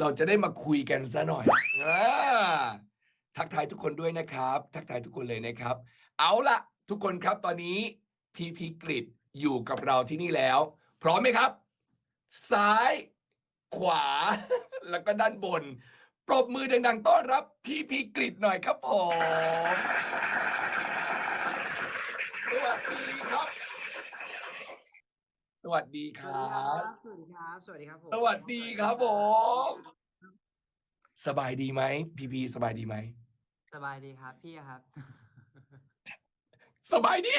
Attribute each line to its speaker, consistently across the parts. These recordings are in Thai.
Speaker 1: เราจะได้มาคุยกันซะหน่อยอาทักทายทุกคนด้วยนะครับ ทักทายทุกคนเลยนะครับ เอาละทุกคนครับตอนนี้พีพีกริดอยู่กับเราที่นี่แล้ว พร้อมไหมครับ ซ้าย ขวา แล้วก็ด้านบน ปรบมือดังๆ ต้อนรับพีพีกริดหน่อยครับผมสวัสดีครับ สวัสดีค
Speaker 2: ส
Speaker 1: ร
Speaker 2: วัสดีครัั
Speaker 1: บ
Speaker 2: บสวัสดีครับ สวัสดีครับผม
Speaker 1: สวัสดีครับผม สบายดีไหมพีพีสบายดีไหม
Speaker 2: สบายดีครับพี่ครับ
Speaker 1: สบายดี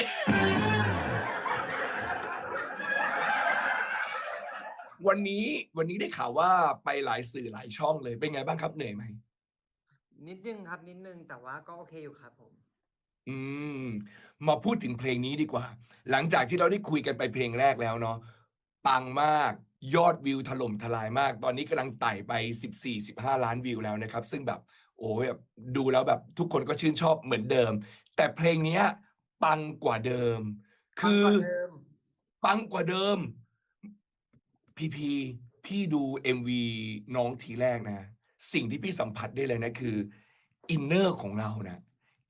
Speaker 1: วันนี้วันนี้ได้ข่าวว่าไปหลายสื่อหลายช่องเลยเป็นไงบ้างครับเหนื่อยไหม
Speaker 2: นิดนึงครับนิดนึงแต่ว่าก็โอเคอยู่ครับผม
Speaker 1: อืม มาพูดถึงเพลงนี้ดีกว่า หลังจากที่เราได้คุยกันไปเพลงแรกแล้วเนาะปังมากยอดวิวถล่มทลายมาก ตอนนี้กำลังไต่ไป 14-15 ล้านวิวแล้วนะครับ ซึ่งแบบ โอ้ยแบบดูแล้วแบบทุกคนก็ชื่นชอบเหมือนเดิม แต่เพลงเนี้ย ปังกว่าเดิมคือปังกว่าเดิม พีพีพี่ดู MV น้องทีแรกนะ สิ่งที่พี่สัมผัสได้เลยนะคือ อินเนอร์ของเรานะ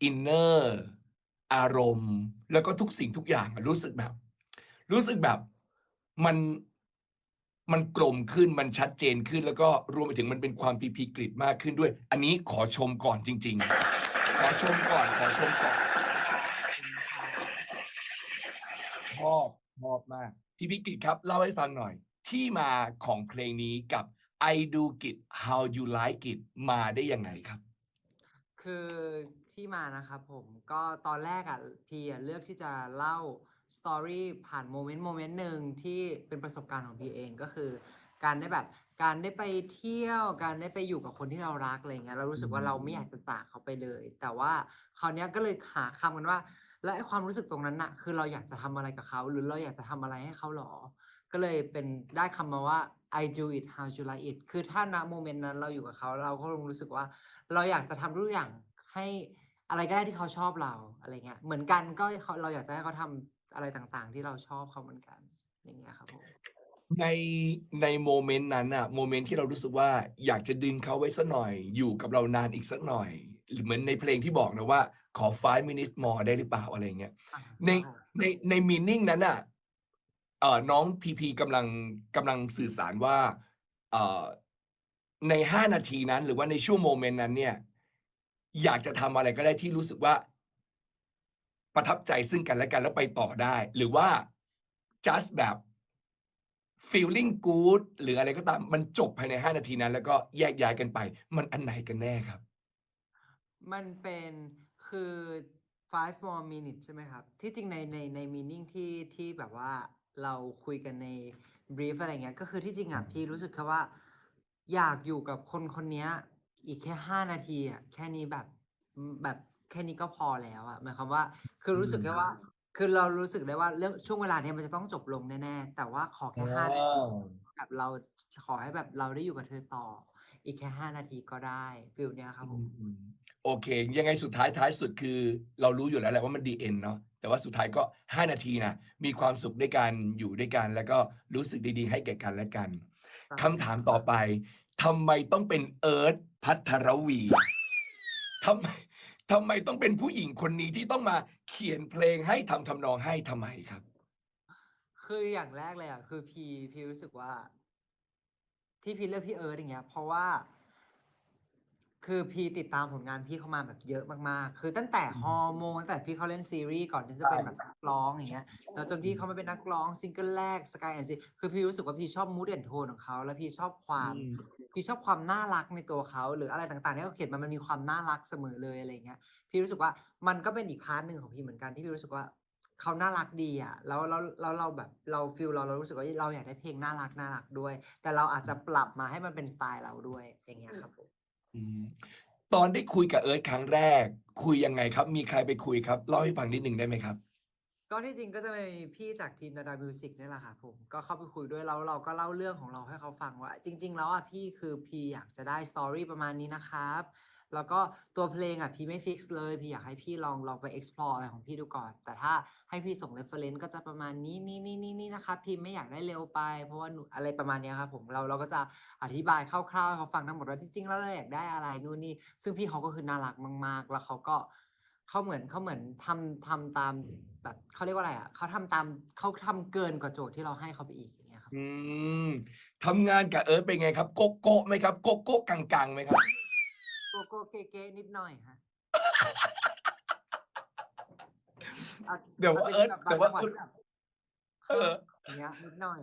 Speaker 1: อินเนอร์อารมณ์ แล้วก็ทุกสิ่งทุกอย่างรู้สึกแบบ รู้สึกแบบมันมันกลมขึ้นมันชัดเจนขึ้น แล้วก็รวมไปถึงมันเป็นความพีพีกริดมากขึ้นด้วย อันนี้ขอชมก่อนจริง ๆ ขอชมก่อนขอชมก่อนชอบชอบมากพี่พิกิตครับ เล่าให้ฟังหน่อย ที่มาของเพลงนี้กับ I Do It How You Like It มาได้ยังไงครับ
Speaker 2: คือ ที่มานะครับผมก็ตอนแรกอะพี่อะเลือกที่จะเล่าสตอรี่ผ่านโมเมนต์โมเมนต์หนึ่งที่เป็นประสบการณ์ของพี่เองก็คือ การได้แบบการได้ไปเที่ยว การได้ไปอยู่กับคนที่เรารักอะไรเงี้ยเรารู้สึกว่าเราไม่อยากจะจากเขาไปเลย แต่ว่าคราวเนี้ยก็เลยหาคำกันว่า แล้วไอ้ความรู้สึกตรงนั้นน่ะ คือเราอยากจะทำอะไรกับเขา หรือเราอยากจะทำอะไรให้เขาหรอ ก็เลยเป็นได้คำมาว่า I do it how you like it คือถ้าณโมเมนต์นั้นเราอยู่กับเขาเราก็รู้สึกว่า เราอยากจะทำทุกอย่างให้ อะไรก็ได้ที่เขาชอบเราอะไรเงี้ยเหมือนกันก็เขาเราอยากจะให้เขาทำอะไรต่างๆ ที่เราชอบเขาเหมือนกัน อย่างเงี้ยครับผม
Speaker 1: ในในโมเมนต์นั้นอะโมเมนต์ที่เรารู้สึกว่าอยากจะดึงเขาไว้สักหน่อย อยู่กับเรานานอีกสักหน่อย หรือเหมือนในเพลงที่บอกนะว่าขอ five minutes more ได้หรือเปล่าอะไรเงี้ย
Speaker 2: อ่า
Speaker 1: ใน
Speaker 2: ใช่
Speaker 1: ในในมีนิ่งนั้นอะเอ่อน้องพีพีกำลังกำลังสื่อสารว่าเอ่อในห้านาทีนั้นหรือว่าในช่วงโมเมนต์นั้นเนี่ย อยากจะทำอะไรก็ได้ที่รู้สึกว่า ประทับใจซึ่งกันและกันแล้วไปต่อได้ หรือว่า just แบบ feeling good หรืออะไรก็ตามมันจบภายในห้านาทีนั้น แล้วก็แยกย้ายกันไป มันอันไหนกันแน่ครับ
Speaker 2: มันเป็นคือ five more minutes ใช่ไหมครับ ที่จริงในในใน meaning ที่ที่แบบว่าเราคุยกันใน brief อะไรเงี้ย ก็คือที่จริงอะพี่รู้สึกแค่ว่า อยากอยู่กับคนคนเนี้ย อีกแค่ห้านาทีอะแค่นี้แบบแบบแค่นี้ก็พอแล้วอะหมายความว่า คือรู้สึกแค่ว่า คือเรารู้สึกได้ว่าเรื่องช่วงเวลาเนี้ยมันจะต้องจบลงแน่ๆแต่ว่าขอแค่ห้านาทีแบบเราขอให้แบบเราได้อยู่กับเธอต่อ อีกแค่ห้านาทีก็ได้ฟิลเนี้ยครับผม
Speaker 1: อืมโอเค ยังไงสุดท้ายท้ายสุดคือ เรารู้อยู่แล้วแหละว่ามันดีเอ็นเนาะแต่ว่าสุดท้ายก็ 5 นาทีนะมีความสุขด้วยกันอยู่ด้วยกัน แล้วก็รู้สึกดีๆ ให้แก่กันและกัน
Speaker 2: ใช่
Speaker 1: คำถามต่อไป ทำไมต้องเป็นเอิร์ธพัทรวีทำไมทำไมต้องเป็นผู้หญิงคนนี้ที่ต้องมาเขียนเพลงให้ทำทำนองให้ทำไมครับ
Speaker 2: คืออย่างแรกเลยอะคือพีพีรู้สึกว่า ที่พีเลือกพี่เอิร์ธอย่างเงี้ย เพราะว่า คือพีติดตามผลงานพี่เข้ามาแบบเยอะมากๆ คือตั้งแต่ฮอร์โมนตั้งแต่พี่เขาเล่นซีรีส์ก่อนที่จะเป็นแบบนักร้องอย่างเงี้ย แล้วจนพี่เขามาเป็นนักร้องซิงเกิลแรก Sky and Sea คือพี่รู้สึกว่าพี่ชอบมูดแอนโทนของเขาแล้วพี่ชอบความ
Speaker 1: อืม
Speaker 2: พี่ชอบความน่ารักในตัวเขาหรืออะไรต่างๆที่เขาเขียนมามันมีความน่ารักเสมอเลยอะไรเงี้ย พี่รู้สึกว่ามันก็เป็นอีกพาร์ทหนึ่งของพี่เหมือนกันที่พี่รู้สึกว่าเขาน่ารักดีอะแล้วแล้วแล้วเราแบบเราฟิลเราเรารู้สึกว่าเราอยากได้เพลงน่ารักน่ารักด้วย แต่เราอาจจะปรับมาให้มันเป็นสไตล์เราด้วยอย่างเงี้ยครับผม
Speaker 1: อืม ตอนได้คุยกับเอิร์ธครั้งแรก คุยยังไงครับ มีใครไปคุยครับ เล่าให้ฟังนิดนึงได้ไหมครับ
Speaker 2: ก็ที่จริงก็จะมีพี่จากทีมดาดามิวสิกนี่แหละค่ะผมก็เข้าไปคุยด้วยแล้วเราก็เล่าเรื่องของเราให้เขาฟังว่า จริง ๆ แล้วอะพี่คือพี่อยากจะได้สตอรี่ประมาณนี้นะครับ แล้วก็ตัวเพลงอะพี่ไม่ฟิกซ์เลยพี่อยากให้พี่ลองลองไป explore อะไรของพี่ดูก่อน แต่ถ้าให้พี่ส่ง reference ก็จะประมาณนี้นี่นี่นี่นี่นะครับพี่ไม่อยากได้เร็วไป เพราะว่าหนูอะไรประมาณเนี้ยครับผมเราเราก็จะอธิบายคร่าวๆให้เขาฟังทั้งหมดว่าที่จริงแล้วเราอยากได้อะไรนู่นนี่ซึ่งพี่เขาก็คือน่ารักมาก ๆ แล้วเขาก็เขาเหมือนเขาเหมือนทำทำตามแบบเขาเรียกว่าอะไรอะเขาทำตามเขาทำเกินกว่าโจทย์ที่เราให้เขาไปอีกอย่างเงี้ยครับ
Speaker 1: อืมทำงานกับเอิร์ธเป็นไงครับ โกโก้ไหมครับ โกโก้กังๆไหมครับ
Speaker 2: โกโก้เก๋ๆนิดหน่อยฮะอา
Speaker 1: เดี๋ยวว่า
Speaker 2: อาจ
Speaker 1: เอิร์ธ
Speaker 2: จะมี
Speaker 1: เดี๋ยวว่า
Speaker 2: บงจังห
Speaker 1: เอิร์ธ
Speaker 2: ที่แบบ
Speaker 1: เออ
Speaker 2: อย่างเงี้ยนิดหน่อย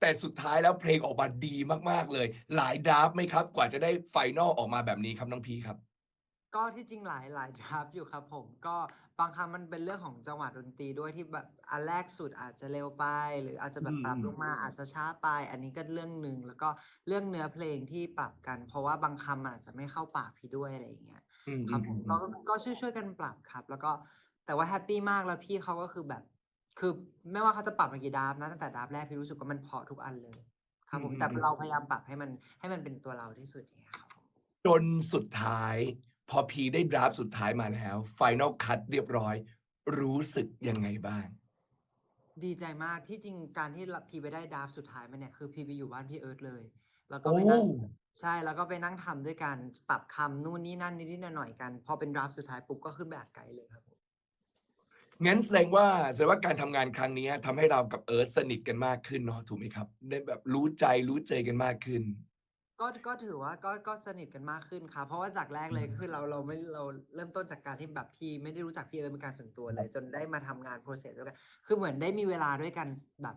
Speaker 1: แต่สุดท้ายแล้วเพลงออกมาดีมาก ๆ เลย หลายดราฟต์ไหมครับ กว่าจะได้ไฟนอลออกมาแบบนี้ครับน้องพีครับ
Speaker 2: ก็ที่จริงหลายหลายดราฟอยู่ครับผมก็ บางครั้งมันเป็นเรื่องของจังหวะดนตรีด้วยที่แบบอันแรกสุดอาจจะเร็วไป หรืออาจจะแบบปรับ
Speaker 1: อืม
Speaker 2: ลงมาอาจจะช้าไป อันนี้ก็เรื่องหนึ่งแล้วก็เรื่องเนื้อเพลงที่ปรับกัน เพราะว่าบางคำมันอาจจะไม่เข้าปากพี่ด้วยอะไรอย่างเงี้ย
Speaker 1: อืม
Speaker 2: ครับผม
Speaker 1: อื
Speaker 2: ก็
Speaker 1: ม
Speaker 2: ก็ช่วยช่วยกันปรับครับ แล้วก็แต่ว่าแฮปปี้มากแล้วพี่เขาก็คือแบบ คือไม่ว่าเขาจะปรับมากี่ดราฟต์นะตั้งแต่ดราฟต์แรกพี่รู้สึกว่ามันเพอทุกอันเลย ครับผม
Speaker 1: อืม
Speaker 2: แต่
Speaker 1: อืม
Speaker 2: เราพยายามปรับให้มันให้มันเป็นตัวเราที่สุดอย่างเงี้ยครับผม
Speaker 1: จนสุดท้าย พอพีได้ดราฟต์สุดท้ายมาแล้วไฟนอลคั t เรียบร้อย รู้สึกยังไงบ้าง
Speaker 2: ดีใจมากที่จริงการที่เราพี่ไปได้ดราฟต์สุดท้ายมาเนี่ยคือพี่ไปอยู่บ้านพี่เอิร์ธเลย แล้วก็
Speaker 1: โอ้
Speaker 2: ไปนั่งใช่แล้วก็ไปนั่งทำด้วยกันปรับคำนู่นนี่นั่นนิดๆหน่อยๆกัน พอเป็นดราฟต์สุดท้ายปุ๊บก็ขึ้นไปอัดไกด์เลยครับผม
Speaker 1: งั้นแสดงว่าแสดงว่าการทำงานครั้งนี้ทำให้เรากับเอิร์ธสนิทกันมากขึ้นเนาะถูกไหมครับได้แบบรู้ใจรู้ใจกันมากขึ้น
Speaker 2: ก็ก็ถือว่าก็ก็สนิทกันมากขึ้นครับเพราะว่าจากแรกเลย
Speaker 1: อืม
Speaker 2: ก็คือเราเราไม่เราเริ่มต้นจากการที่แบบพี่ไม่ได้รู้จักพี่เอิร์ธเป็นการส่วนตัวเลย จนได้มาทำงานโปรเซสด้วยกัน คือเหมือนได้มีเวลาด้วยกันแบบ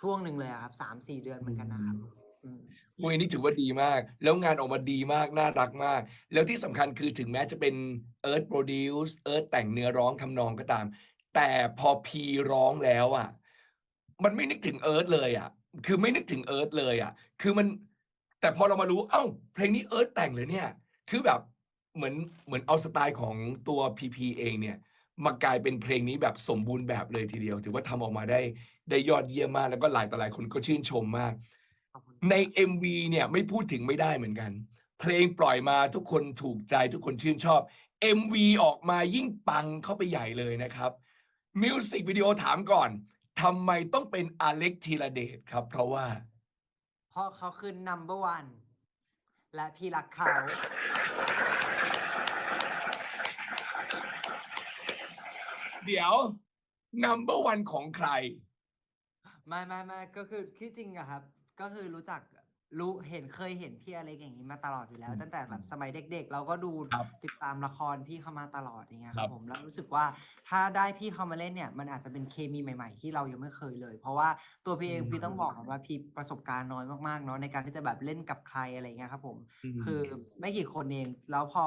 Speaker 2: ช่วงหนึ่งเลยอะครับสามสี่เดือนเหมือนกันนะครับอืม
Speaker 1: มวยนี้ถือว่าดีมาก แล้วงานออกมาดีมาก น่ารักมาก แล้วที่สำคัญคือถึงแม้จะเป็นเอิร์ธโปรดิวส์เอิร์ธแต่งเนื้อร้องทำนองก็ตาม แต่พอพีร้องแล้วอะ มันไม่นึกถึงเอิร์ธเลยอะ คือไม่นึกถึงเอิร์ธเลยอะ คือมัน แต่พอเรามารู้เอ้า เพลงนี้เอิร์ธแต่งเลยเนี่ย คือแบบเหมือนเหมือนเอาสไตล์ของตัวพีพีเองเนี่ยมากลายเป็นเพลงนี้แบบสมบูรณ์แบบเลยทีเดียว ถือว่าทำออกมาได้ได้ยอดเยี่ยมมาก แล้วก็หลายต่อหลายคนก็ชื่นชมมาก
Speaker 2: ขอบคุณ
Speaker 1: ใน
Speaker 2: ครับ
Speaker 1: MV เนี่ยไม่พูดถึงไม่ได้เหมือนกัน เพลงปล่อยมาทุกคนถูกใจทุกคนชื่นชอบ MV ออกมายิ่งปังเข้าไปใหญ่เลยนะครับมิวสิกวิดีโอถามก่อนทำไมต้องเป็นอเล็กธีรเดชครับ เพราะว่า
Speaker 2: เพราะเขาคือ number one และพี่รักเขา
Speaker 1: เดี๋ยว number one ของใคร
Speaker 2: ไม่ไม่ไม่ก็คือที่จริงอะครับ ก็คือรู้จัก รู้เห็นเคยเห็นพี่อเล็กอย่างนี้มาตลอดอยู่แล้ว
Speaker 1: อืม
Speaker 2: ตั้งแต่แบบสมัยเด็ก ๆ เราก็ดู
Speaker 1: ครับ
Speaker 2: ติดตามละครพี่เข้ามาตลอดอย่างเงี้ยค
Speaker 1: ครั
Speaker 2: รับบผมแล้วรู้สึกว่าถ้าได้พี่เข้ามาเล่นเนี่ย มันอาจจะเป็นเคมีใหม่ ๆ ที่เรายังไม่เคยเลย เพราะว่าตัวพี่เอง
Speaker 1: อืม
Speaker 2: พี่ต้องบอกก่อนว่าพี่ประสบการณ์น้อยมากๆเนาะในการที่จะแบบเล่นกับใครอะไรเงี้ยครับผมคือไม่กี่คนเองแล้วพอ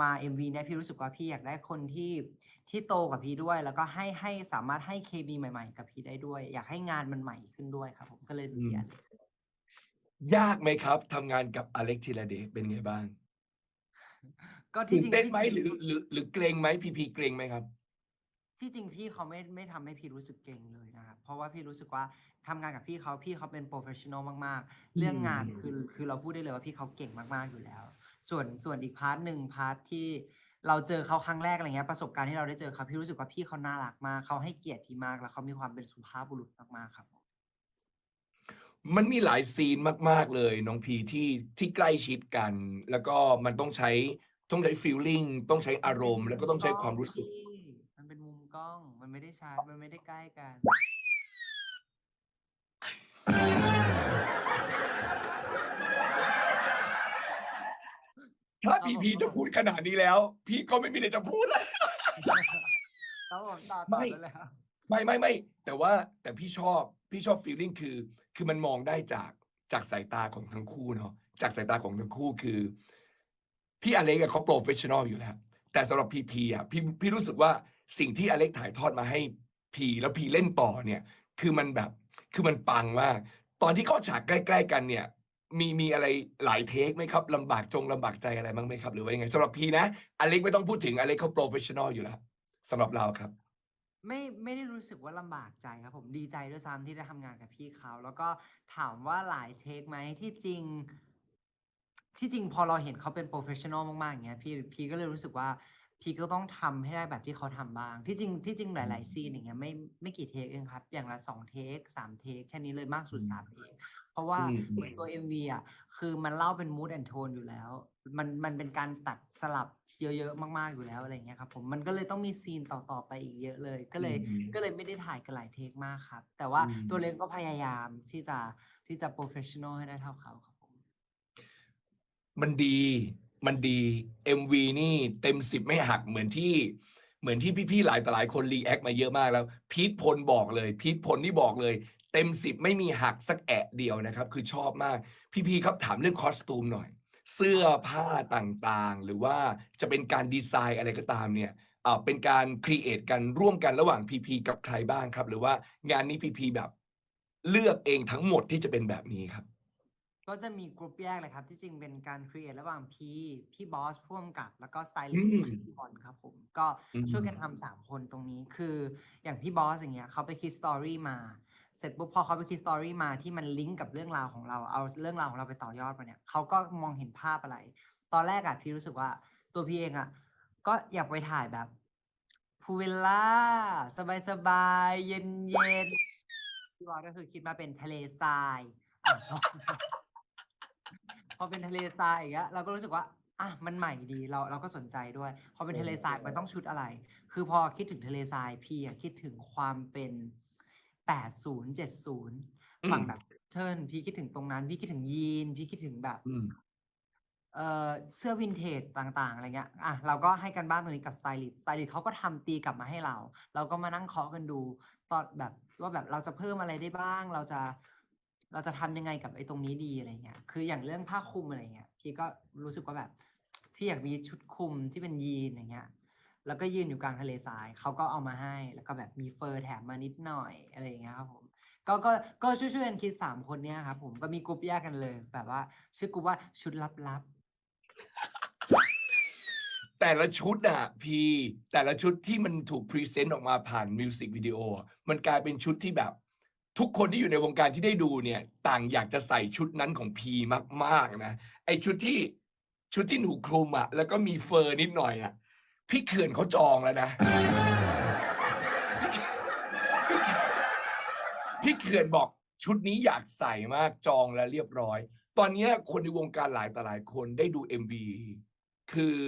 Speaker 2: มา MV เนี่ยพี่รู้สึกว่าพี่อยากได้คนที่ที่โตกับพี่ด้วย แล้วก็ให้ให้สามารถให้เคมีใหม่ ๆ กับพี่ได้ด้วย อยากให้งานมันใหม่ขึ้นด้วยครับ ผมก็เลยเป็นพี่อเล็ก
Speaker 1: ยากไหมครับทำงานกับอเล็กธีรเดชเป็นไงบ้าง
Speaker 2: ก็ที่
Speaker 1: ตื่น
Speaker 2: จริง
Speaker 1: เต้น
Speaker 2: ที่
Speaker 1: ไหม
Speaker 2: จริง
Speaker 1: หรือหรือหรือเกรงไหมพีพีเกรงไหมครับ
Speaker 2: ที่จริงพี่เขาไม่ไม่ทำให้พี่รู้สึกเก่งเลยนะครับเพราะว่าพี่รู้สึกว่าทำงานกับพี่เขาพี่เขาเป็นโปรเฟชชั่นอลมากๆ เรื่องงาน
Speaker 1: อืม
Speaker 2: คือคือเราพูดได้เลยว่าพี่เขาเก่งมากๆอยู่แล้ว ส่วนส่วนอีกพาร์ทหนึ่งพาร์ทที่เราเจอเขาครั้งแรกอะไรเงี้ยประสบการณ์ที่เราได้เจอเขาพี่รู้สึกว่าพี่เขาน่ารักมากเขาให้เกียรติพี่มากแล้วเขามีความเป็นสุภาพบุรุษมากๆครับผม
Speaker 1: มันมีหลายซีนมาก ๆ เลยน้องพีที่ที่ใกล้ชิดกัน แล้วก็มันต้องใช้ต้องใช้ฟีลลิ่งต้องใช้อารมณ์ แล้วก็ต้องใช้ความรู้สึก
Speaker 2: พี่มันเป็นมุมกล้อง มันไม่ได้ชัดมันไม่ได้ใกล้กัน
Speaker 1: ถ้า
Speaker 2: ครับ
Speaker 1: พี
Speaker 2: ผม
Speaker 1: พีจะพูดขนาดนี้แล้ว พี่ก็ไม่มีอะไรจะพูดแล้ว
Speaker 2: ครับผมต่อ
Speaker 1: ไม่
Speaker 2: ต่อได้เลยครับ
Speaker 1: ไม่ไม่ไม่แต่ว่าแต่พี่ชอบพี่ชอบฟีลลิ่งคือ คือมันมองได้จากจากสายตาของทั้งคู่เนาะจากสายตาของทั้งคู่คือ พี่อเล็กอะเขาโปรเฟชชั่นอลอยู่แล้ว แต่สำหรับพีพีอะพี่พี่รู้สึกว่าสิ่งที่อเล็กถ่ายทอดมาให้พีแล้วพีเล่นต่อเนี่ย คือมันแบบคือมันปังมาก ตอนที่เข้าฉากใกล้ ๆ กันเนี่ย มีมีอะไรหลายเทคไหมครับลำบากจงลำบากใจอะไรบ้างไหมครับ หรือว่ายังไงสำหรับพีนะอเล็กไม่ต้องพูดถึงอเล็กเขาโปรเฟชชั่นอลอยู่แล้วสำหรับเราครับ
Speaker 2: ไม่ไม่ได้รู้สึกว่าลำบากใจครับผมดีใจด้วยซ้ำที่ได้ทำงานกับพี่เขาแล้วก็ถามว่าหลายเทคไหมที่จริง ที่จริงพอเราเห็นเขาเป็นโปรเฟชชั่นอลมากๆอย่างเงี้ยพี่พี่ก็เลยรู้สึกว่า พี่ก็ต้องทำให้ได้แบบที่เขาทำบ้าง ที่จริงที่จริงหลายๆซีนอย่างเงี้ยไม่ไม่กี่เทคเองครับ อย่างละสองเทคสามเทคแค่นี้เลยมากสุด
Speaker 1: อืม
Speaker 2: สามเทคเพราะว่า
Speaker 1: อืม
Speaker 2: เหมือนตัว MV อะคือมันเล่าเป็น mood and tone อยู่แล้ว มันมันเป็นการตัดสลับเยอะๆมากๆอยู่แล้วอะไรเงี้ยครับผมมันก็เลยต้องมีซีนต่อๆไปอีกเยอะเลย ก็เลย
Speaker 1: อืม
Speaker 2: ก็เลยไม่ได้ถ่ายกันหลายเทคมากครับ แต่ว่า
Speaker 1: อืม
Speaker 2: ตัวเล็กก็พยายามที่จะที่จะโปรเฟชชั่นอลให้ได้เท่าเขาครับผม
Speaker 1: มันดีมันดี MV นี่เต็มสิบไม่หักเหมือนที่เหมือนที่พี่ๆหลายต่อหลายคนรีแอคมาเยอะมากแล้ว พีทพลบอกเลย พีทพลนี่บอกเลย เต็มสิบไม่มีหักสักแอะเดียวนะครับ คือชอบมาก พี่ๆครับถามเรื่องคอสตูมหน่อย เสื้อผ้าต่างๆ หรือว่าจะเป็นการดีไซน์อะไรก็ตามเนี่ยเอ่อเป็นการครีเอทกันร่วมกันระหว่างพีพีกับใครบ้างครับ หรือว่างานนี้พีพีแบบเลือกเองทั้งหมดที่จะเป็นแบบนี้ครับ
Speaker 2: ก็จะมีกรุ๊ปแยกเลยครับ ที่จริงเป็นการครีเอทระหว่างพี่พี่บอสพ่วงกับ แล้วก็สไตลิ
Speaker 1: อื
Speaker 2: สต์
Speaker 1: ม
Speaker 2: ที่ชื่อพี่บอลครับผม ก็ช่วย
Speaker 1: อืม
Speaker 2: กันทำสามคนตรงนี้คืออย่างพี่บอสอย่างเงี้ยเขาไปคิดสตอรี่มา เสร็จปุ๊บพอเขาไปคิดสตอรี่มาที่มันลิงก์กับเรื่องราวของเราเอาเรื่องราวของเราไปต่อยอดมาเนี่ยเขาก็มองเห็นภาพอะไร ตอนแรกอะพี่รู้สึกว่าตัวพี่เองอะก็อยากไปถ่ายแบบพูวิลล่าสบายๆเย็นๆพี่บอสก็คือคิดมาเป็นทะเลทรายอะพอเป็นทะเลทรายอย่างเงี้ยเราก็รู้สึกว่าอะมันใหม่ดีเราเราก็สนใจด้วย พอเป็น
Speaker 1: โอ้
Speaker 2: ทะเลทรายมันต้องชุดอะไร คือพอคิดถึงทะเลทรายพี่อะคิดถึงความเป็น แปดศูนย์เจ็ดศูนย์
Speaker 1: อื
Speaker 2: ฝั่ง
Speaker 1: ม
Speaker 2: แบบเทิร์นพี่คิดถึงตรงนั้น พี่คิดถึงยีน พี่คิดถึงแบบ
Speaker 1: อืม
Speaker 2: เอ่อเสื้อวินเทจต่างๆอะไรเงี้ยอะเราก็ให้กันบ้านตรงนี้กับสไตลิสต์สไตลิสต์เขาก็ทำตีกลับมาให้เรา เราก็มานั่งเคาะกันดู ตอนแบบว่าแบบเราจะเพิ่มอะไรได้บ้าง เราจะ เราจะทำยังไงกับไอ้ตรงนี้ดีอะไรเงี้ย คืออย่างเรื่องผ้าคลุมอะไรเงี้ย พี่ก็รู้สึกว่าแบบ พี่อยากมีชุดคลุมที่เป็นยีนอย่างเงี้ย แล้วก็ยืนอยู่กลางทะเลทรายเขาก็เอามาให้ แล้วก็แบบมีเฟอร์แถมมานิดหน่อยอะไรอย่างเงี้ยครับผม ก็ก็ก็ช่วยๆกันคิดสามคนเนี้ยครับผมก็มีกลุ่มแยกกันเลย แบบว่า ชื่อกลุ่มว่าชุดลับ
Speaker 1: แต่ละชุดอะพีแต่ละชุดที่มันถูกพรีเซนต์ออกมาผ่านมิวสิกวิดีโออะมันกลายเป็นชุดที่แบบ ทุกคนที่อยู่ในวงการที่ได้ดูเนี่ย ต่างอยากจะใส่ชุดนั้นของพีมากๆนะไอชุดที่ชุดที่หนูคลุมอะแล้วก็มีเฟอร์นิดหน่อยอะ พี่เขื่อนเขาจองแล้วนะ พี่เขื่อนบอกชุดนี้อยากใส่มากจองแล้วเรียบร้อย ตอนนี้คนในวงการหลายต่อหลายคนได้ดู MV คือ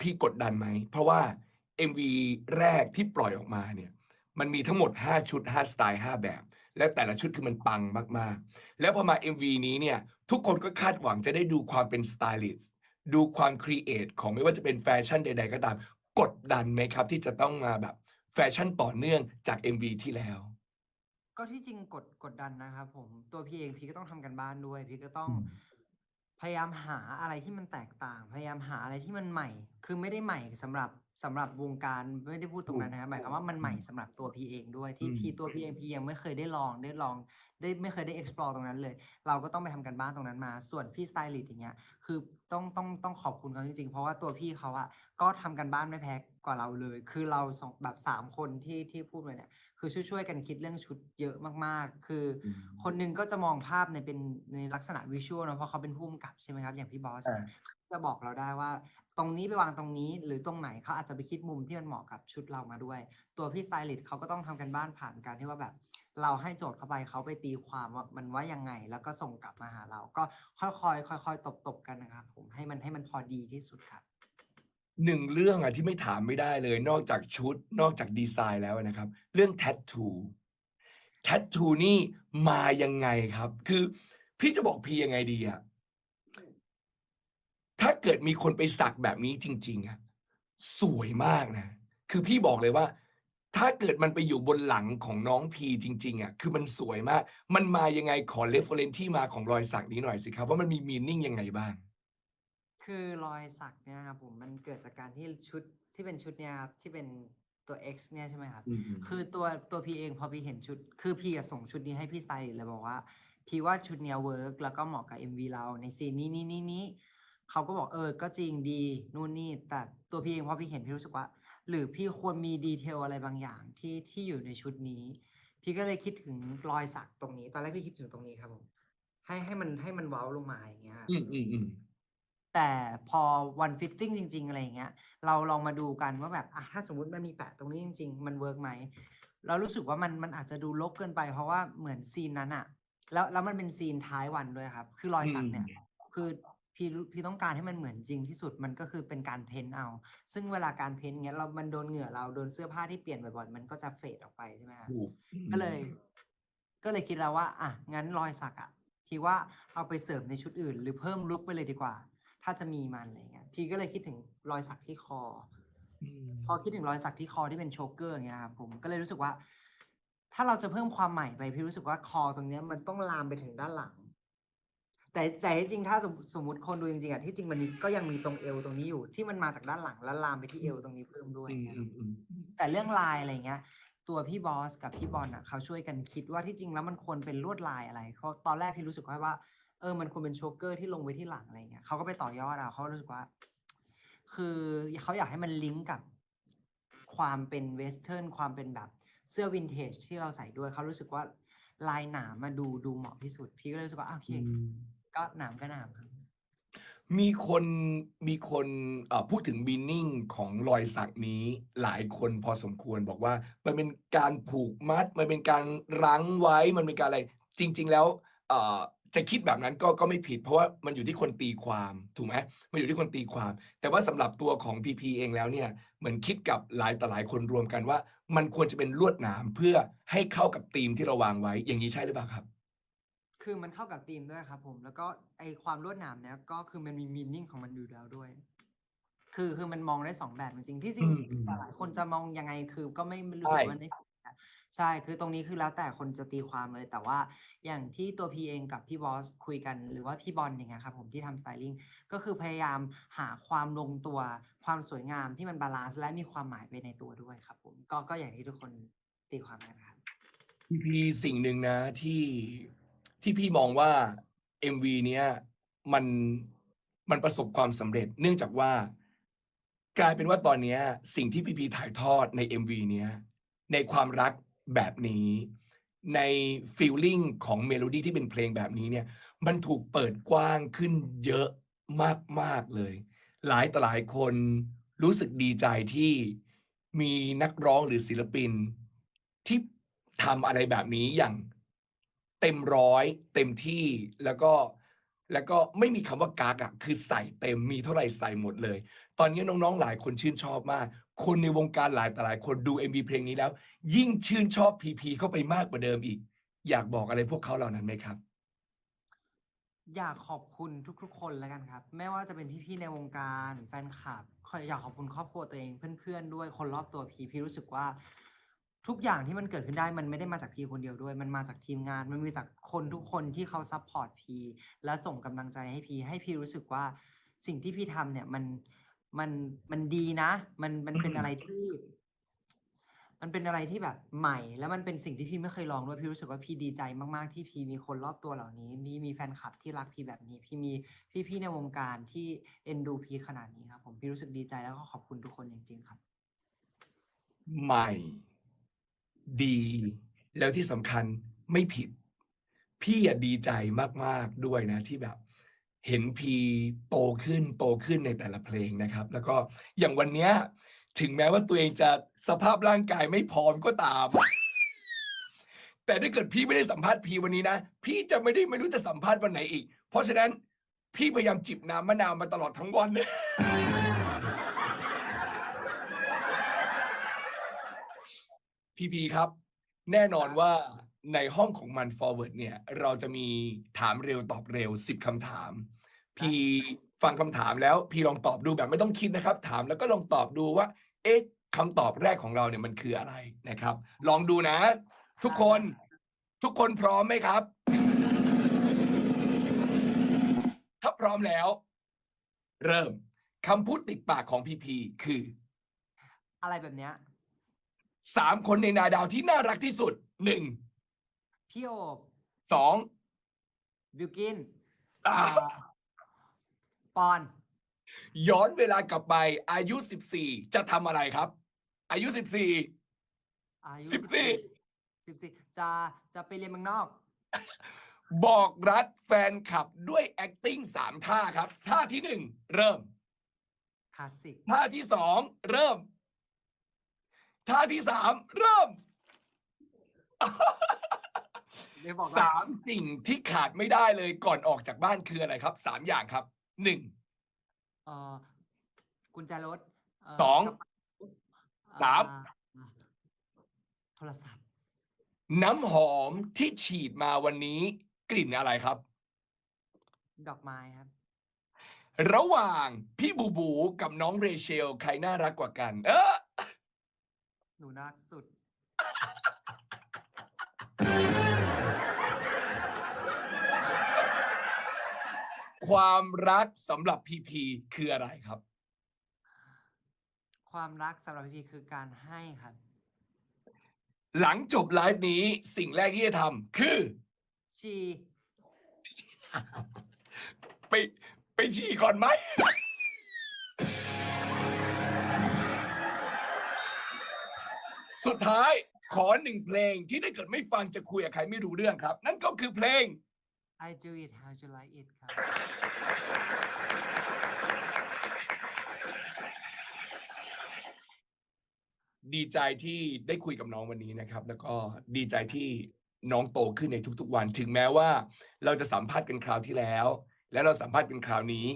Speaker 1: พี่กดดันไหม เพราะว่า MV แรกที่ปล่อยออกมาเนี่ย มันมีทั้งหมด 5 ชุด 5 สไตล์ 5 แบบ และแต่ละชุดคือมันปังมาก ๆ แล้วพอมา MV นี้เนี่ย ทุกคนก็คาดหวังจะได้ดูความเป็นสไตลิสต์ ดูความครีเอทของไม่ว่าจะเป็นแฟชั่นใด ๆ ก็ตาม กดดันไหมครับ ที่จะต้องมาแบบแฟชั่นต่อเนื่องจาก MV ที่แล้ว
Speaker 2: ๆก็ที่จริงกดกดดันนะครับผมตัวพี่เองพี่ก็ต้องทำกันบ้านด้วย พี่ก็ต้อง
Speaker 1: อืม
Speaker 2: พยายามหาอะไรที่มันแตกต่าง พยายามหาอะไรที่มันใหม่ คือไม่ได้ใหม่สำหรับ สำหรับวงการไม่ได้พูดตรงนั้นนะครับหมายความว่ามันใหม่สำหรับตัวพี่เองด้วยที่
Speaker 1: อืม
Speaker 2: พี่ตัวพี่เองพี่ยังไม่เคยได้ลองได้ลอง ได้ไม่เคยได้ explore ตรงนั้นเลย เราก็ต้องไปทำกันบ้านตรงนั้นมา ส่วนพี่สไตลิสต์อย่างเงี้ยคือต้องต้องต้องขอบคุณเขาจริงๆ เพราะว่าตัวพี่เขาอะก็ทำกันบ้านไม่แพ้กว่าเราเลย คือเราสองแบบสามคนที่ที่พูดไปเนี่ยคือช่วยๆกันคิดเรื่องชุดเยอะมากๆ คืออ
Speaker 1: อืม
Speaker 2: คนหนึงก็จะมองภาพในเป็นในลักษณะวิชวลเนอะเพราะเขาเป็นผู้กำกับใช่ไหมครับอย่างพี่บอส
Speaker 1: อ่า
Speaker 2: เนี่ยจะบอกเราได้ว่า ตรงนี้ไปวางตรงนี้ หรือตรงไหนเขาอาจจะไปคิดมุมที่มันเหมาะกับชุดเรามาด้วย ตัวพี่สไตลิสต์เขาก็ต้องทำกันบ้านผ่านการที่ว่าแบบ เราให้โจทย์เข้าไปเขาไปตีความว่ามันว่ายังไง แล้วก็ส่งกลับมาหาเรา ก็ค่อยๆค่อยๆตบๆกันนะครับผมให้มันให้มันพอดีที่สุดครับ
Speaker 1: หนึ่งเรื่องอะที่ไม่ถามไม่ได้เลย นอกจากชุด นอกจากดีไซน์แล้วนะครับ เรื่อง t ท t ทูแท t ทูนี่มายังไงครับ คือพี่จะบอกพี่ยังไงดีอะ ถ้าเกิดมีคนไปสักแบบนี้จริงๆอะสวยมากนะ คือพี่บอกเลยว่า ถ้าเกิดมันไปอยู่บนหลังของน้องพีจริง ๆอะคือมันสวยมาก มันมายังไงขอเรฟเฟรนที่มาของรอยสักนี้หน่อยสิครับ ว่ามันมีมีนิ่งยังไงบ้าง
Speaker 2: คือรอยสักเนี่ยครับผมมันเกิดจากการที่ชุดที่เป็นชุดเนี่ยครับที่เป็นตัว X เนี่ยใช่ไหมครับ
Speaker 1: อืม
Speaker 2: คือตัวตัวพีเองพอพี่เห็นชุด คือพี่อะส่งชุดนี้ให้พี่สไตลิสต์เลยบอกว่า พี่ว่าชุดเนี้ยเวิร์กแล้วก็เหมาะกับ MV เราในซีนนี้นี้นี้นี้ เขาก็บอกเออก็จริงดีนู่นนี่แต่ตัวพี่เองพอพี่เห็นพี่รู้สึกว่า หรือพี่ควรมีดีเทลอะไรบางอย่างที่ที่อยู่ในชุดนี้ พี่ก็เลยคิดถึงรอยสักตรงนี้ ตอนแรกพี่คิดถึงตรงนี้ครับผมให้ให้มันให้มันเว้าลงมาอย่างเงี้ย
Speaker 1: อืมอืมอืม
Speaker 2: แต่พอวันฟิตติ้งจริง ๆ อะไรอย่างเงี้ย เราลองมาดูกันว่าแบบอะถ้าสมมุติมันมีแปะตรงนี้จริง ๆ มันเวิร์กไหมเรารู้สึกว่ามันมันอาจจะดูรกเกินไป เพราะว่าเหมือนซีนนั้นอะแล้วแล้วมันเป็นซีนท้ายวันด้วยครับ คือรอยสักเนี่ย คือ พี่รู้พี่ต้องการให้มันเหมือนจริงที่สุดมันก็คือเป็นการเพ้นท์เอา ซึ่งเวลาการเพ้นท์เงี้ยเรามันโดนเหงื่อเราโดนเสื้อผ้าที่เปลี่ยนบ่อยๆมันก็จะเฟดออกไปใช่ไหมครับ
Speaker 1: ถูกอืม
Speaker 2: ก็เลย ก็เลยคิดแล้วว่า อะงั้นรอยสักอะพี่ว่าเอาไปเสริมในชุดอื่น หรือเพิ่มลุคไปเลยดีกว่า ถ้าจะมีมันอะไรเงี้ยพี่ก็เลยคิดถึงรอยสักที่คอ
Speaker 1: อืม
Speaker 2: พอคิดถึงรอยสักที่คอที่เป็นโชกเกอร์อย่างเงี้ยครับผมก็เลยรู้สึกว่า ถ้าเราจะเพิ่มความใหม่ไปพี่รู้สึกว่าคอตรงเนี้ยมันต้องลามไปถึงด้านหลัง แต่แต่ที่จริงถ้าสมสมมติคนดูจริงๆอะที่จริงมันมีก็ยังมีตรงเอวตรงนี้อยู่ ที่มันมาจากด้านหลังแล้วลามไปที่เอวตรงนี้เพิ่มด้วย
Speaker 1: อืม
Speaker 2: เงี้ย
Speaker 1: อืมอืมอืม
Speaker 2: แต่เรื่องลายอะไรเงี้ย ตัวพี่บอสกับพี่บอลอะเขาช่วยกันคิดว่าที่จริงแล้วมันควรเป็นลวดลายอะไรเขาตอนแรกพี่รู้สึกว่าว่าเออมันควรเป็นโชกเกอร์ที่ลงไว้ที่หลังอะไรเงี้ยเขาก็ไปต่อยอดเอาเขารู้สึกว่า คือเขาอยากให้มันลิงก์กับความเป็นเวสเทิร์นความเป็นแบบเสื้อวินเทจที่เราใส่ด้วยเขารู้สึกว่าลายหนามมาดูดูเหมาะที่สุด พี่ก็เลยรู้สึกว่าอะโอเค ก็หนามก็หนามครับ
Speaker 1: มีคนมีคนเอ่อพูดถึงบีนิ่งของรอยสักนี้หลายคนพอสมควรบอกว่า มันเป็นการผูกมัด มันเป็นการรั้งไว้มันเป็นการอะไร จริง ๆ แล้วเอ่อจะคิดแบบนั้นก็ก็ไม่ผิด เพราะว่ามันอยู่ที่คนตีความถูกไหมมันอยู่ที่คนตีความ แต่ว่าสำหรับตัวของพีพีเองแล้วเนี่ยเหมือนคิดกับหลายต่อหลายคนรวมกันว่า มันควรจะเป็นลวดหนามเพื่อให้เข้ากับธีมที่เราวางไว้อย่างนี้ใช่หรือเปล่าครับ
Speaker 2: คือมันเข้ากับธีมด้วยครับผม แล้วก็ไอความลวดหนามเนี่ยก็คือมันมีมีนิ่งของมันอยู่แล้วด้วย คือคือมันมองได้สองแบบจริงๆที่จริง
Speaker 1: อืมอืม
Speaker 2: หลายคนจะมองยังไงคือก็ไม่รู้สึก
Speaker 1: ใช่
Speaker 2: ว่าไม่ผิดนะใช่ คือตรงนี้คือแล้วแต่คนจะตีความเลย แต่ว่าอย่างที่ตัวพีเองกับพี่บอสคุยกัน หรือว่าพี่บอลอย่างเงี้ยครับผมที่ทำสไตลิ่งก็คือพยายามหาความลงตัวความสวยงามที่มันบาลานซ์และมีความหมายไปในตัวด้วยครับผมก็ก็อย่างที่ทุกคนตีความกันครับ
Speaker 1: มีสิ่งหนึ่งนะที่ ที่พี่มองว่า MV เนี้ยมันมันประสบความสำเร็จ เนื่องจากว่า กลายเป็นว่าตอนเนี้ยสิ่งที่พี่พีถ่ายทอดใน MV เนี้ยในความรักแบบนี้ ในฟีลลิ่งของเมโลดี้ที่เป็นเพลงแบบนี้เนี่ยมันถูกเปิดกว้างขึ้นเยอะมาก ๆ เลย หลายต่อหลายคนรู้สึกดีใจที่มีนักร้องหรือศิลปิน ที่ทำอะไรแบบนี้อย่าง เต็มร้อย เต็มที่แล้วก็แล้วก็ไม่มีคำว่ากากอะคือใส่เต็มมีเท่าไหร่ใส่หมดเลย ตอนนี้น้องๆหลายคนชื่นชอบมาก คนในวงการหลายต่หลายคนดู MV เพลงนี้แล้ว ยิ่งชื่นชอบพีพีเข้าไปมากกว่าเดิมอีก อยากบอกอะไรพวกเขาเหล่านั้นไหมครับ
Speaker 2: อยากขอบคุณทุกๆ คนแล้วกันครับ ไม่ว่าจะเป็นพี่ๆในวงการแฟนคลับอยากขอบคุณครอบครัวตัวเองเพื่อนๆด้วยคนรอบตัวพีพีรู้สึกว่า ทุกอย่างที่มันเกิดขึ้นได้มันไม่ได้มาจากพีคนเดียวด้วย มันมาจากทีมงาน มันมาจากคนทุกคนที่เขาซัพพอร์ตพีและส่งกำลังใจให้พีให้พีรู้สึกว่าสิ่งที่พี่ทำเนี่ยมันมันมันดีนะ มันมันเป็น
Speaker 1: อืม
Speaker 2: อะไรที่ มันเป็นอะไรที่แบบใหม่ แล้วมันเป็นสิ่งที่พี่ไม่เคยลองด้วยพี่รู้สึกว่าพี่ดีใจมากๆที่พี่มีคนรอบตัวเหล่านี้ มีมีแฟนคลับที่รักพี่แบบนี้ พี่มีพี่ๆในวงการที่เอ็นดูพี่ขนาดนี้ครับ ผมพี่รู้สึกดีใจแล้วก็ขอบคุณทุกคนจริงๆครับ
Speaker 1: ใหม่ ดี แล้วที่สำคัญไม่ผิด พี่อะดีใจมาก ๆ ด้วยนะที่แบบ เห็นพีโตขึ้นโตขึ้นในแต่ละเพลงนะครับ แล้วก็อย่างวันเนี้ยถึงแม้ว่าตัวเองจะสภาพร่างกายไม่พร้อมก็ตาม แต่ถ้าเกิดพี่ไม่ได้สัมภาษณ์พีวันนี้นะ พี่จะไม่ได้ไม่รู้จะสัมภาษณ์วันไหนอีก เพราะฉะนั้นพี่พยายามจิบน้ำมะนาวมาตลอดทั้งวันเลย พีพีครับ แน่นอนว่าในห้องของมัน forward เนี่ย เราจะมีถามเร็วตอบเร็ว10คำถาม พีฟังคำถามแล้วพีลองตอบดูแบบไม่ต้องคิดนะครับ ถามแล้วก็ลองตอบดูว่า เอ๊ะคำตอบแรกของเราเนี่ยมันคืออะไรนะครับ ลองดูนะ ทุกคนทุกคนพร้อมไหมครับ ถ้าพร้อมแล้ว เริ่มคำพูดติดปากของพีพีคือ
Speaker 2: อะไรแบบเนี้ย
Speaker 1: สามคนในนาดาวที่น่ารักที่สุดหนึ่ง
Speaker 2: พี่โอบ
Speaker 1: สอง
Speaker 2: บิวกิน
Speaker 1: สาม
Speaker 2: เอ่อปอน
Speaker 1: ย้อนเวลากลับไปอายุสิบสี่จะทำอะไรครับ อายุสิบสี่
Speaker 2: อายุ
Speaker 1: สิบสี่
Speaker 2: สิบสี่จะจะไปเรียนเมืองนอก
Speaker 1: บอกรักแฟนคลับด้วย acting สามท่าครับ ท่าที่หนึ่งเริ่ม
Speaker 2: คลาสสิก
Speaker 1: ท่าที่สองเริ่ม ท่าที่สามเริ่ม
Speaker 2: เดี๋ยวบอกว่า
Speaker 1: สามสิ่งที่ขาดไม่ได้เลยก่อนออกจากบ้านคืออะไรครับสามอย่างครับหนึ่ง
Speaker 2: เอ่อกุญแจรถเส
Speaker 1: อง
Speaker 2: กระเป๋
Speaker 1: สาม
Speaker 2: อ่าโทรศัพท์
Speaker 1: น้ำหอมที่ฉีดมาวันนี้ กลิ่นอะไรครับ
Speaker 2: ดอกไม้ครับ
Speaker 1: ระหว่างพี่บูบูกับน้องเรเชล ใครน่ารักกว่ากัน เออ
Speaker 2: หนูน่ารักสุด
Speaker 1: ความรักสำหรับพีพีคืออะไรครับ
Speaker 2: ความรักสำหรับพี่พีคือการให้ครับ
Speaker 1: หลังจบไลฟ์นี้สิ่งแรกที่จะทำคือ
Speaker 2: ชี
Speaker 1: ไปไปฉี่ก่อนไหม สุดท้ายขอหนึ่งเพลงที่ถ้าเกิดไม่ฟังจะคุยกับใครไม่รู้เรื่องครับ นั่นก็คือเพลง
Speaker 2: I do it how you like it ครับ
Speaker 1: ดีใจที่ได้คุยกับน้องวันนี้นะครับ แล้วก็ดีใจที่น้องโตขึ้นในทุกๆวัน ถึงแม้ว่าเราจะสัมภาษณ์กันคราวที่แล้ว และเราสัมภาษณ์กันคราวนี้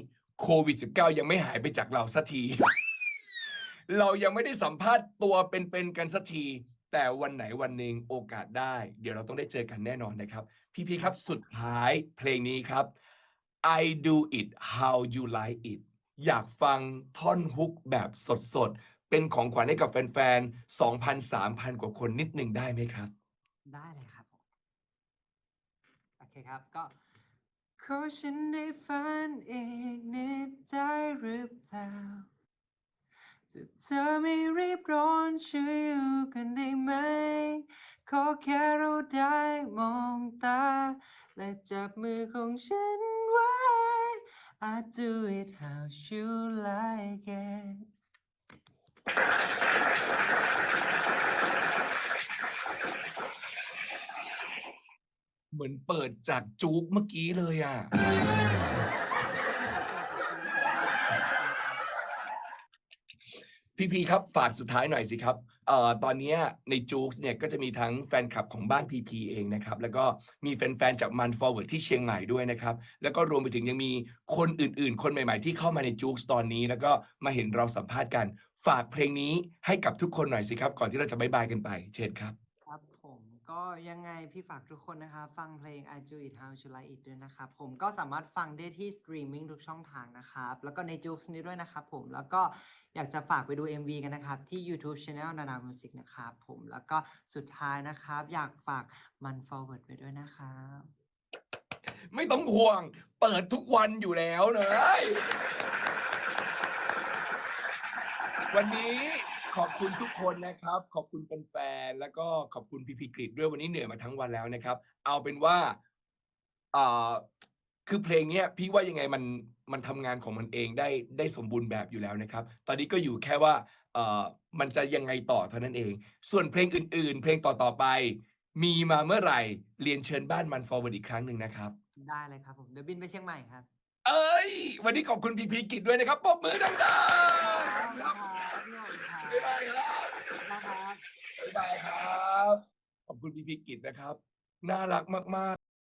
Speaker 1: โควิด -19 ยังไม่หายไปจากเราสักที เรายังไม่ได้สัมภาษณ์ตัวเป็นๆกันสักที แต่วันไหนวันหนึ่งโอกาสได้ เดี๋ยวเราต้องได้เจอกันแน่นอนนะครับ พี่พีครับสุดท้ายเพลงนี้ครับ I do it how you like it อยากฟังท่อนฮุกแบบสดๆ เป็นของขวัญให้กับแฟนๆ 2,000 3,000 กว่าคนนิดหนึ่งได้ไหมครับ
Speaker 2: ได้เลยครับผมโอเคครับก็ขอฉันได้ฝันอีกนิดได้หรือเปล่า จะเธอไม่รีบร้อนช่วยอยู่กันได้ไหม ขอแค่เราได้มองตา และจับมือของฉันไว้ I do it how you like it
Speaker 1: เหมือนเปิดจากจู๊กเมื่อกี้เลยอะ พี่พีครับฝากสุดท้ายหน่อยสิครับเอ่อตอนนี้ในจู๊กเนี่ยก็จะมีทั้งแฟนคลับของบ้านพีพีเองนะครับ แล้วก็มีแฟนๆจากมันฟอร์เวิร์ดที่เชียงใหม่ด้วยนะครับ แล้วก็รวมไปถึงยังมีคนอื่นๆ คนใหม่ๆ ที่เข้ามาในจู๊กตอนนี้ แล้วก็มาเห็นเราสัมภาษณ์กัน ฝากเพลงนี้ให้กับทุกคนหน่อยสิครับ ก่อนที่เราจะบายบายกันไป เชิญครับ
Speaker 2: ครับผมก็ยังไงพี่ฝากทุกคนนะคะ ฟังเพลง I Do It How You Like It ด้วยนะครับผมก็สามารถฟังได้ที่สตรีมมิ่งทุกช่องทางนะครับ แล้วก็ในจู๊กนี้ด้วยนะครับผมแล้วก็ อยากจะฝากไปดู MV กันนะครับ ที่ YouTube Channel นานา Music นะครับผมแล้วก็สุดท้ายนะครับ อยากฝากมัน forward ไปด้วยนะครับ
Speaker 1: ไม่ต้องห่วง เปิดทุกวันอยู่แล้วเลยวันนี้ขอบคุณทุกคนนะครับ ขอบคุณแฟนๆแล้วก็ขอบคุณพีพีกริดด้วยวันนี้เหนื่อยมาทั้งวันแล้วนะครับ เอาเป็นว่าอ่า คือเพลงเนี้ยพี่ว่ายังไงมันมันทำงานของมันเองได้ได้สมบูรณ์แบบอยู่แล้วนะครับ ตอนนี้ก็อยู่แค่ว่าเอ่อมันจะยังไงต่อเท่านั้นเอง ส่วนเพลงอื่นๆ เพลงต่อๆไป มีมาเมื่อไหร่เรียนเชิญบ้านมัน forward อีกครั้งหนึ่งนะครับ
Speaker 2: ได้เลยครับผมเดี๋ยวบินไปเชียงใหม่ครับ
Speaker 1: เอ้ย วันนี้ขอบคุณพีพีกิจด้วยนะครับปรบมือดังๆครับบ๊ายบายครับ
Speaker 2: นะครับ
Speaker 1: บ๊ายบายครับ ขอบคุณพีพีกิจนะครับ น่ารักมากๆ